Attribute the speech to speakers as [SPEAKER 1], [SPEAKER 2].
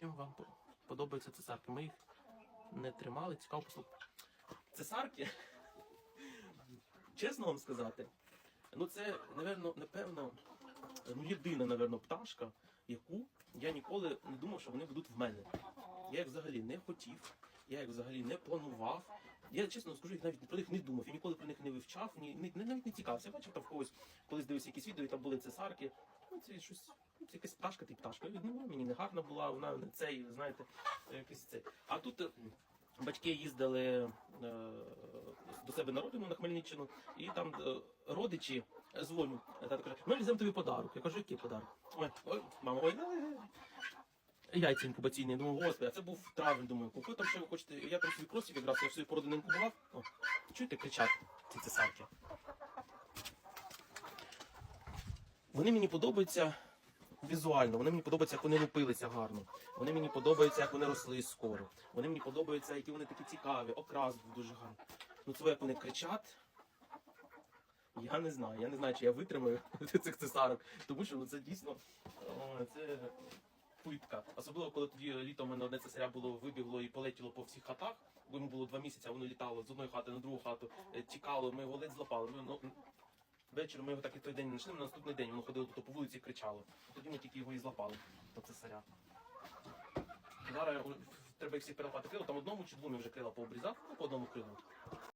[SPEAKER 1] Чим вам по- подобаються цесарки? Ми їх не тримали, цікаво послухати. Цесарки, чесно вам сказати, ну це, напевно, напевно, ну, єдина, напевно, пташка, яку я ніколи не думав, що вони будуть в мене. Я їх взагалі не хотів, я їх взагалі не планував. Я чесно скажу, їх навіть про них не думав. Я ніколи про них не вивчав, ні, навіть не цікавився. Я бачив там в когось, колись дивився якісь відео, і там були цесарки. Ну, це щось, пташка, ти пташка. Ну, вона мені не гарна була, вона не цей, знаєте, якийсь цей. А тут е, батьки їздили е, до себе на родину на Хмельниччину, і там е, родичі дзвонять. Тато каже, ми візьмемо тобі подарок. Я кажу, який подарок? Ой, ой, мама, ой. Яйця інкубаційні. Я думаю, господи, а це був травень. Думаю, купи там, що ви хочете. Я там свій кросик якраз, я свою породу не інкубував. О, чуєте, кричать ці цесарки. Вони мені подобаються візуально, вони мені подобаються, як вони лупилися гарно. Вони мені подобаються, як вони росли скоро. Вони мені подобаються, які вони такі цікаві, окрас був дуже гарний. Ну це як вони кричать. Я не знаю, я не знаю, чи я витримаю цих цесарок, тому що ну, це дійсно це питка. Особливо, коли тоді літом мене одне цесаря було вибігло і полетіло по всіх хатах, бо йому було два місяці, воно літало з одної хати на другу хату, е, тікало, ми його ледь злапали. Ми, ну, Ввечері ми його так і той день не знайшли, на наступний день воно ходило тут по вулиці і кричало. Тоді ми тільки його і злапали, до цесаря. Зараз треба їх всіх перелапати крила, там одному чи двом я вже крила пообрізав, ну по одному крилу.